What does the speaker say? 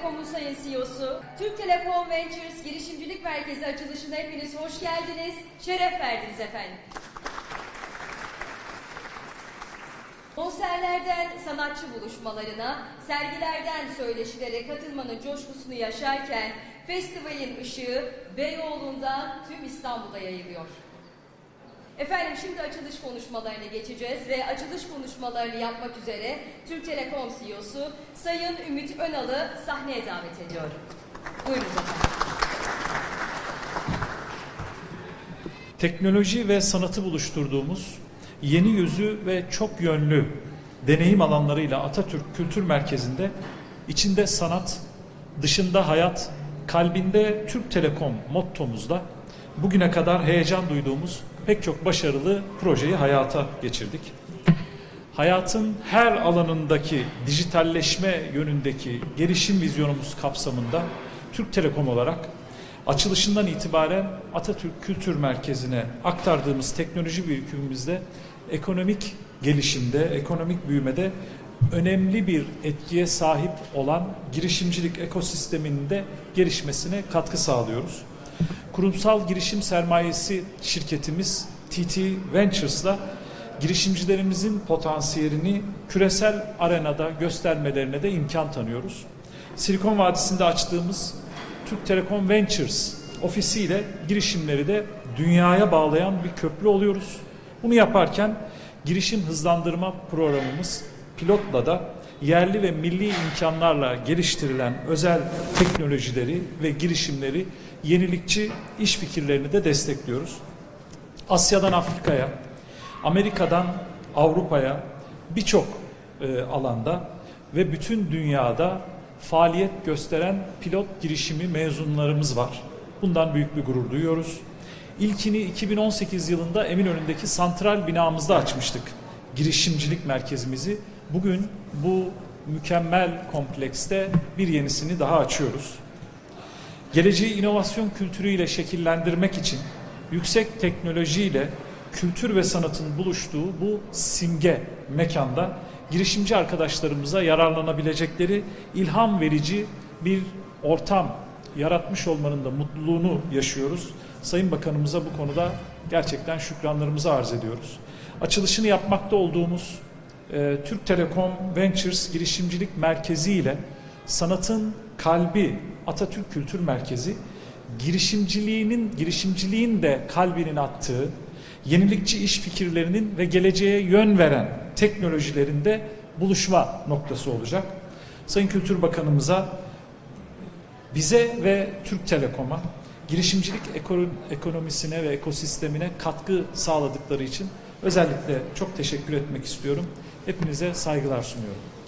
Telekom'un sayın CEO'su, Türk Telekom Ventures Girişimcilik Merkezi açılışına hepiniz hoş geldiniz, şeref verdiniz efendim. Konserlerden sanatçı buluşmalarına, sergilerden söyleşilere katılmanın coşkusunu yaşarken festivalin ışığı Beyoğlu'ndan tüm İstanbul'a yayılıyor. Efendim şimdi açılış konuşmalarına geçeceğiz ve açılış konuşmalarını yapmak üzere Türk Telekom CEO'su Sayın Ümit Önal'ı sahneye davet ediyorum. Buyurun efendim. teknoloji ve sanatı buluşturduğumuz yeni yüzü ve çok yönlü deneyim alanlarıyla Atatürk Kültür Merkezi'nde içinde sanat, dışında hayat, kalbinde Türk Telekom mottomuzla bugüne kadar heyecan duyduğumuz pek çok başarılı projeyi hayata geçirdik. Hayatın her alanındaki dijitalleşme yönündeki gelişim vizyonumuz kapsamında Türk Telekom olarak açılışından itibaren Atatürk Kültür Merkezi'ne aktardığımız teknoloji birikimimizde ekonomik gelişimde, ekonomik büyümede önemli bir etkiye sahip olan girişimcilik ekosisteminde gelişmesine katkı sağlıyoruz. Kurumsal girişim sermayesi şirketimiz TT Ventures'la girişimcilerimizin potansiyelini küresel arenada göstermelerine de imkan tanıyoruz. Silikon Vadisi'nde açtığımız Türk Telekom Ventures ofisiyle girişimleri de dünyaya bağlayan bir köprü oluyoruz. Bunu yaparken girişim hızlandırma programımız pilotla da yerli ve milli imkanlarla geliştirilen özel teknolojileri ve girişimleri yenilikçi iş fikirlerini de destekliyoruz. Asya'dan Afrika'ya, Amerika'dan Avrupa'ya birçok e, alanda ve bütün dünyada faaliyet gösteren pilot girişimi mezunlarımız var. Bundan büyük bir gurur duyuyoruz. İlkini 2018 yılında Eminönü'ndeki santral binamızda açmıştık. Girişimcilik merkezimizi. Bugün bu mükemmel komplekste bir yenisini daha açıyoruz. Geleceği inovasyon kültürüyle şekillendirmek için yüksek teknolojiyle kültür ve sanatın buluştuğu bu simge mekanda girişimci arkadaşlarımıza yararlanabilecekleri ilham verici bir ortam yaratmış olmanın da mutluluğunu yaşıyoruz. Sayın Bakanımıza bu konuda gerçekten şükranlarımızı arz ediyoruz. Açılışını yapmakta olduğumuz e, Türk Telekom Ventures Girişimcilik Merkezi ile sanatın kalbi Atatürk Kültür Merkezi girişimciliğinin girişimciliğin de kalbinin attığı yenilikçi iş fikirlerinin ve geleceğe yön veren teknolojilerinde buluşma noktası olacak. Sayın Kültür Bakanımıza bize ve Türk Telekom'a girişimcilik eko- ekonomisine ve ekosistemine katkı sağladıkları için özellikle çok teşekkür etmek istiyorum. Hepinize saygılar sunuyorum.